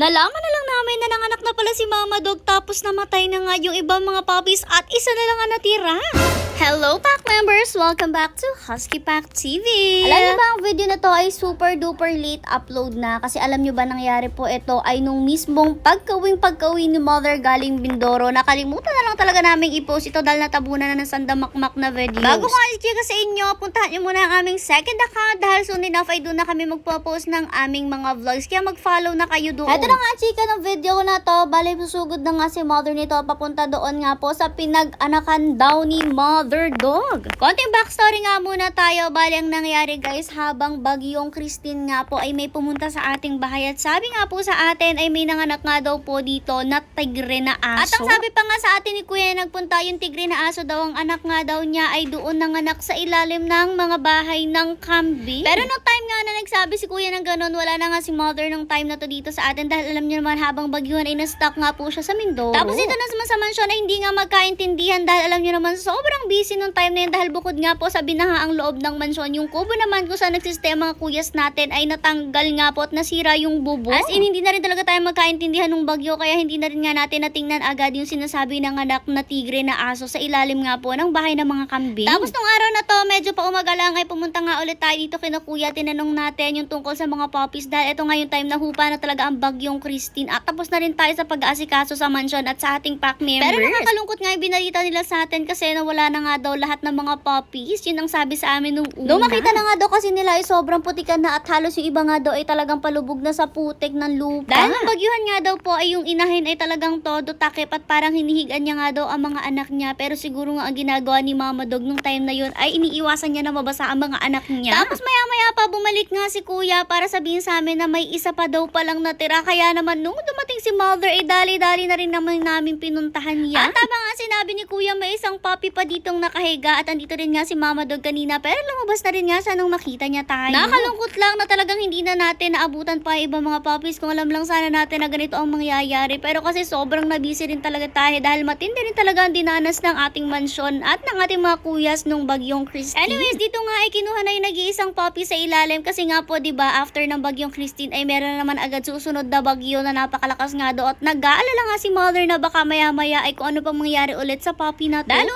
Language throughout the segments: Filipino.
Nalaman na lang namin na nanganak na pala si Mama Dog tapos namatay na nga yung ibang mga puppies at isa na lang ang natira. Hello Pack members! Welcome back to Husky Pack TV! Alam niyo ba ang video na to ay super duper late upload na kasi alam niyo ba nangyari po ito ay nung mismong pagkawing pagkawin ni Mother galing Bindoro nakalimutan na lang talaga namin i-post ito dahil natabunan na ng sandamakmak na videos. Bago ko alis chika sa inyo, puntahan niyo muna ang aming second account dahil soon enough ay doon na kami magpo-post ng aming mga vlogs kaya mag-follow na kayo doon. Ito na nga chika ng video ko na to, bali susugod na nga si Mother nito papunta doon nga po sa pinag-anakan daw ni Mother Dog. Konting backstory nga muna tayo, bali ang nangyari guys habang bagyong Christine nga po ay may pumunta sa ating bahay at sabi nga po sa atin ay may nanganak nga daw po dito na tigre na aso. At ang sabi pa nga sa atin ni Kuya na nagpunta yung tigre na aso daw ang anak nga daw niya ay doon nanganak sa ilalim ng mga bahay ng kambing. Pero nung time nga na nagsabi si Kuya ng ganun, wala na nga si Mother nung time na to dito sa atin dahil alam niyo naman habang bagyuhan ay na-stuck nga po siya sa Mindoro. Tapos dito na sa mansyon ay hindi nga magkaintindihan dahil alam niyo naman sobrang busy nung time na yun dahil bukod nga po sa binaha ang loob ng mansyon, yung kubo naman kung saan nagsistema ang kuyas natin ay natanggal nga po at nasira yung bubo. As in, hindi na rin talaga tayo magkaintindihan ng bagyo kaya hindi na rin nga natin natingnan agad yung sinasabi ng anak na tigre na aso sa ilalim nga po ng bahay ng mga kambing. Tapos nung araw na to, medyo pa umagalang ay pumunta nga ulit tayo dito kina kuya, tinanong natin yung tungkol sa mga puppies dahil ito nga yung time na hupa na talaga ang bagyong Christine at tapos na rin tayo sa pag-aasikaso sa mansion at sa ating pack members. Pero nakakalungkot nga yung binalita nila sa atin kasi nawala na nga daw lahat ng mga puppies. Yun ang sabi sa amin nung una. Nung makita na nga daw kasi nila ay sobrang putikan na at halos yung iba nga daw ay talagang palubog na sa putik ng lupa. Dahil ang bagyuhan nga daw po ay yung inahin ay talagang todo takip at parang hinihigan niya nga daw ang mga anak niya. Pero siguro nga ang ginagawa ni Mama Dog nung time na yun ay iniiwasan niya na mabasa ang mga anak niya. Tapos maya maya pa bumalik nga si kuya para sabihin sa amin na may isa pa daw palang natira. Kaya naman nung dumating si Mother ay dali-dali na rin naman namin pinuntahan yan. At tama nga sinabi ni kuya may isang puppy pa ditong nakahiga at andito rin nga si Mama Dog kanina pero lumabas na rin nga siya nung makita niya tayo. Nakakalungkot lang na talagang hindi na natin naabutan pa ibang mga puppies kung alam lang sana natin na ganito ang mangyayari. Pero kasi sobrang nabisi rin talaga tayo dahil matindi rin talaga ang dinanas ng ating mansyon at ng ating mga kuyas nung bagyong Christine. Anyways, dito nga ay kinuha na yung nag-iisang puppy sa ilalim kasi nga po 'di ba after ng bagyong Christine ay meron na naman agad susunod na bagyo na napakalakas nga do at nag-aalala nga si mother na baka maya-maya ay kung ano pang mangyari ulit sa puppy na to. Dahil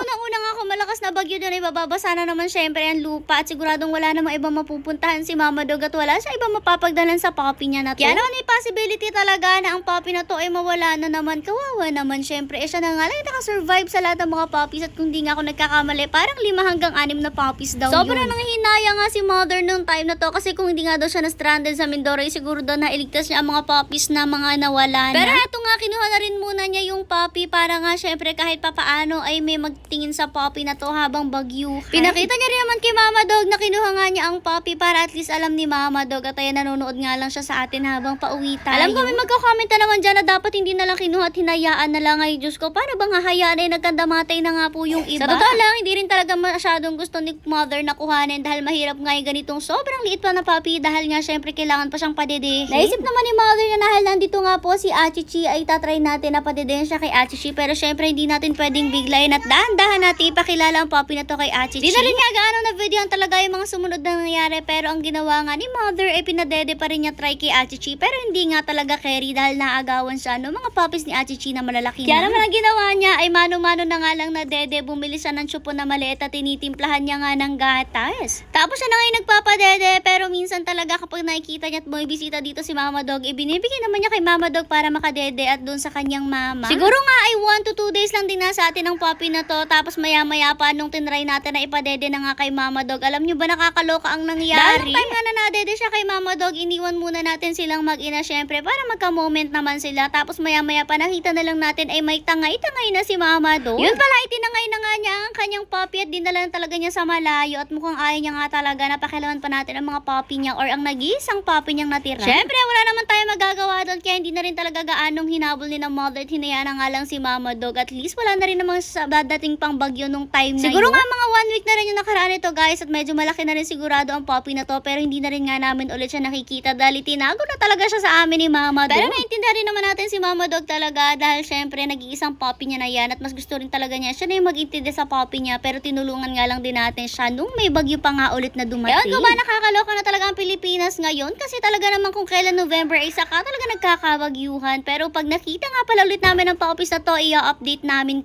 malakas na bagyo doon ay bababasa na naman syempre ang lupa at siguradong wala namang ibang mapupuntahan si Mama Dog at wala siya ibang mapapagdalan sa puppy niya na to. Kaya naman may possibility talaga na ang puppy na to ay mawala na naman. Kawawa naman syempre. Eh siya na nga lang nakasurvive sa lahat ng mga puppies at kung di nga ako nagkakamali parang lima hanggang anim na puppies daw Sobrang yun. nanghinaya nga si mother nung time na to kasi kung hindi nga daw siya na-stranded sa Mindoro ay siguro daw nailigtas niya ang mga puppies na mga nawala na. Pero eto nga kinuha na rin muna niya yung puppy para nga syempre kahit papaano ay may magtingin sa puppy na to habang bagyuhan. Pinakita niya rin naman kay Mama Dog na kinuha nga niya ang puppy para at least alam ni Mama Dog at ayan nanonood nga lang siya sa atin habang pauwi tayo. Alam ko may magkakomment na naman dyan na dapat hindi na lang kinuha at hinayaan na lang ay Diyos ko. Para bang hahayaan ay nagkandamatay na nga po yung iba. Sa totoo lang, hindi rin talaga masyadong gusto ni Mother na kuhanin dahil mahirap nga yung ganitong sobrang liit pa na puppy dahil nga syempre kailangan pa siyang padedehin. Naisip naman ni Mother na dahil nandito nga po si Achichi ay tatry natin na padedehin siya kay Achichi pero syempre hindi natin pwedeng biglayin at dahan-dahan natin ipakilala ang puppy na to kay Achichi. Di na rin nga gaano na video ang talaga yung mga sumunod na nangyari pero ang ginawa nga ni Mother ay pinadede pa rin niya try kay Achichi pero hindi nga talaga carry dahil naagawan siya no mga puppies ni Achichi na malalaki Kaya na. naman ang ginawa niya ay mano-mano na nga lang na dede bumili siya ng chupo na maliit at tinitimplahan niya nga ng gatas. Tapos siya na nga yung nagpapadede pero minsan talaga kapag nakikita niya at bumibisita dito si Mama Dog, ibinibigay naman niya kay Mama Dog para makadede at doon sa kanyang mama. Siguro nga ay 1 to 2 days lang din nasa atin ang puppy na to tapos maya-maya pa nung tinry natin na ipadede na nga kay Mama Dog. Alam niyo ba nakakaloka ang nangyari? Dahil time nga na nadede siya kay Mama Dog, iniwan muna natin silang mag-ina syempre para magka-moment naman sila. Tapos maya-maya pa nakita na lang natin ay may tangay-tangay na si Mama Dog. Yun pala, itinangay na nga niya ang kanyang puppy at dinala na talaga niya sa malayo at mukhang ayaw niya nga talaga na pakilaman pa natin ang mga puppy niya or ang nag-iisang puppy niyang natira. Syempre, wala naman tayo magagawa doon kaya hindi na rin talaga gaanong hinabol ni na mother at hinayaan na nga lang si Mama Dog. At least wala na rin namang sa dadating pang bagyo nung time na Siguro yun. nga mga one week na rin yung nakaraan nito guys at medyo malaki na rin sigurado ang puppy na to pero hindi na rin nga namin ulit siya nakikita dahil tinago na talaga siya sa amin ni Mama Dog. Pero naintindihan rin naman natin si Mama Dog talaga dahil syempre nag-iisang puppy niya na yan at mas gusto rin talaga niya siya na yung mag-intindi sa puppy niya pero tinulungan nga lang din natin siya nung may bagyo pa nga ulit na dumating. Ewan ko ba nakakaloka na talaga ang Pilipinas ngayon kasi talaga naman kung kailan November ay saka talaga magkakabagyuhan. Pero pag nakita nga pala ulit namin ng puppies na to, i-update namin